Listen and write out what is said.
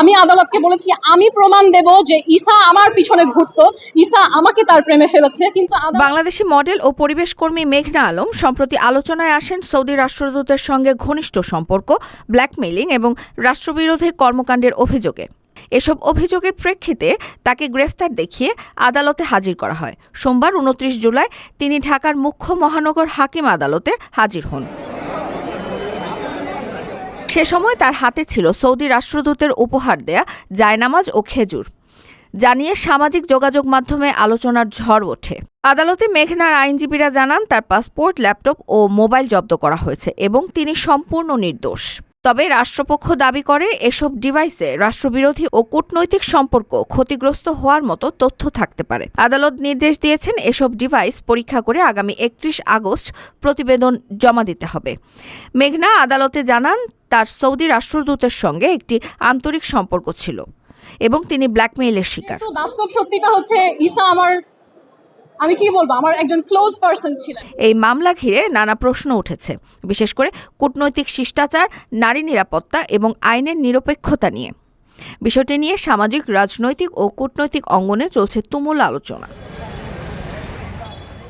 আমি আদালতকে বলেছি, আমি প্রমাণ দেব যে ঈসা আমার পিছনে ঘুরতো, ঈসা আমাকে তার প্রেমে ফেলেছে, কিন্তু বাংলাদেশি মডেল ও পরিবেশ কর্মী মেঘনা আলম সম্প্রতি আলোচনায় আসেন সৌদি রাষ্ট্রদূতের সঙ্গে ঘনিষ্ঠ সম্পর্ক ব্ল্যাকমেইলিং এবং রাষ্ট্রবিরোধী কর্মকাণ্ডের অভিযোগে। এসব অভিযোগের প্রেক্ষিতে তাকে গ্রেফতার দেখিয়ে আদালতে হাজির করা হয়। সোমবার উনত্রিশ জুলাই তিনি ঢাকার মুখ্য মহানগর হাকিম আদালতে হাজির হন। সে সময় তার হাতে ছিল সৌদি রাষ্ট্রদূতের উপহার দেয়া জায়নামাজ ও খেজুর। জানিয়ে সামাজিক যোগাযোগ মাধ্যমে আলোচনার ঝড় ওঠে। আদালতে মেঘনার আইনজীবীরা জানান, তার পাসপোর্ট, ল্যাপটপ ও মোবাইল জব্দ করা হয়েছে এবং তিনি সম্পূর্ণ নির্দোষ। তবে রাষ্ট্রপক্ষ দাবি করে, এসব ডিভাইসে রাষ্ট্রবিরোধী ও কূটনৈতিক সম্পর্ক ক্ষতিগ্রস্ত হওয়ার মতো তথ্য থাকতে পারে। আদালত নির্দেশ দিয়েছেন, এসব ডিভাইস পরীক্ষা করে আগামী একত্রিশ আগস্ট প্রতিবেদন জমা দিতে হবে। মেঘনা আদালতে জানান তার সৌদি রাষ্ট্রদূতের সঙ্গে একটি আন্তরিক সম্পর্ক ছিল এবং তিনি ব্ল্যাকমেইলের শিকার। বাস্তব সত্যিটা হচ্ছে ঈসা আমার আমি কি বলব আমার একজন ক্লোজ পার্সন ছিলেন। এই মামলা ঘিরে নানা প্রশ্ন উঠেছে বিশেষ করে কূটনৈতিক শিষ্টাচার নারী নিরাপত্তা এবং আইনের নিরপেক্ষতা নিয়ে। বিষয়টি নিয়ে সামাজিক রাজনৈতিক ও কূটনৈতিক অঙ্গনে চলছে তুমুল আলোচনা।